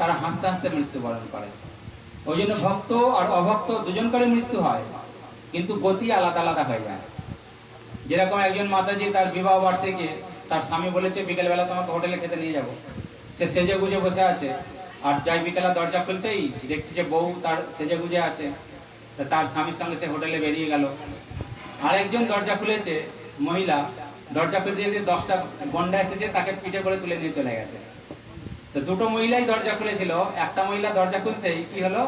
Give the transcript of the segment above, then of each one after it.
তারা হাসতে হাসতে মৃত্যুবরণ করে। ওই জন্য ভক্ত আর অভক্ত দুজন করে মৃত্যু হয়, কিন্তু গতি আলাদা আলাদা হয়ে যায়। যেরকম একজন মাতাজি তার বিবাহ বার্ষিকী, তার স্বামী বলেছে, বিকেলবেলা তোমাকে হোটেলে খেতে নিয়ে যাব। সে সেজে গুজে বসে আছে, আর যাই বিকেলা দরজা খুলতেই দেখছি যে বউ তার সেজে গুজে আছে। তার স্বামীর সঙ্গে সে হোটেলে বেরিয়ে গেল। আরেকজন দরজা খুলেছে, মহিলা। দরজা খুলতে যেতে দশটা গন্ডা এসেছে, তাকে পিঠে করে তুলে নিয়ে চলে গেছে। তো দুটো মহিলাই দরজা খুলেছিল। একটা মহিলা দরজা খুলতেই কি হলো?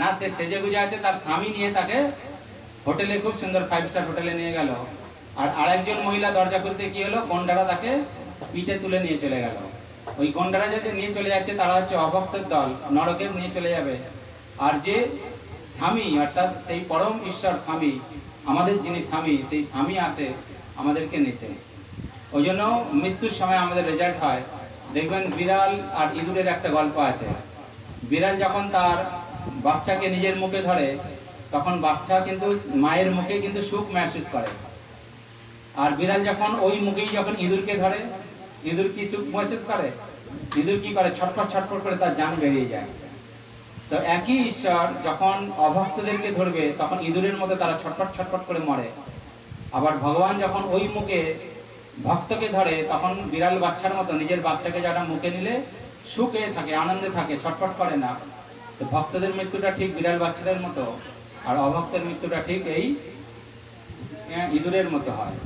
না, সে সেজে গুজে আছে, তার স্বামী নিয়ে তাকে হোটেলে, খুব সুন্দর ফাইভ স্টার হোটেলে নিয়ে গেল। আর আরেকজন মহিলা দরজা খুলতে কি হলো? গন্ডারা তাকে পিঠে তুলে নিয়ে চলে গেল। ওই গন্ডারা যাতে নিয়ে চলে যাচ্ছে, তারা হচ্ছে অভক্তের দল নরকে নিয়ে চলে যাবে। আর যে স্বামী, অর্থাৎ সেই পরম ঈশ্বর স্বামী, আমাদের যিনি স্বামী, সেই স্বামী আসে আমাদেরকে নিতে। ওই জন্য মৃত্যুর সময় আমাদের রেজাল্ট হয় দেখবেন বিড়াল আর ইঁদুরের একটা গল্প আছে। বিড়াল যখন তার বাচ্চাকে নিজের মুখে ধরে, তখন বাচ্চা কিন্তু মায়ের মুখে কিন্তু সুখ মেহসুস করে। আর বিড়াল যখন ওই মুখেই যখন ইঁদুরকে ধরে, ইঁদুর কি সুখ মেহসুস করে? ইঁদুর কি করে? ছটফট ছটফট করে তার জান বেরিয়ে যায়। তো একই ঈশ্বর যখন অভক্তদেরকে ধরবে, তখন ইঁদুরের মধ্যে তারা ছটফট ছটফট করে মরে। আবার ভগবান যখন ওই মুখে ভক্তকে ধরে তখন বিড়াল বাচ্চার মতো নিজের বাচ্চাকে যারা মুখে নিলে সুখে থাকে, আনন্দে থাকে, ছটফট করে না। তো ভক্তদের মৃত্যুটা ঠিক বিড়াল বাচ্চাদের মতো, আর অভক্তের মৃত্যুটা ঠিক এই ইঁদুরের মতো হয়।